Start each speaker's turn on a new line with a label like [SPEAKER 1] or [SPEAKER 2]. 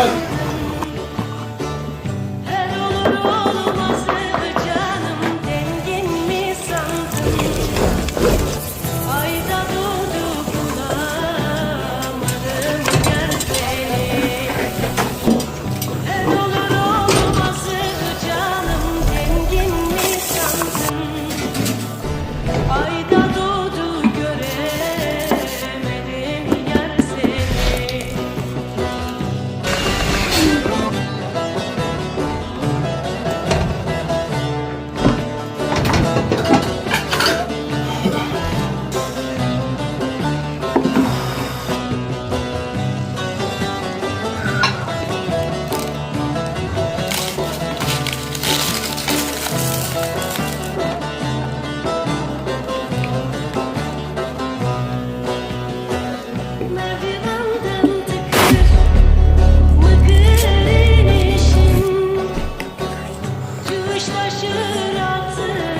[SPEAKER 1] 한번. taşır attı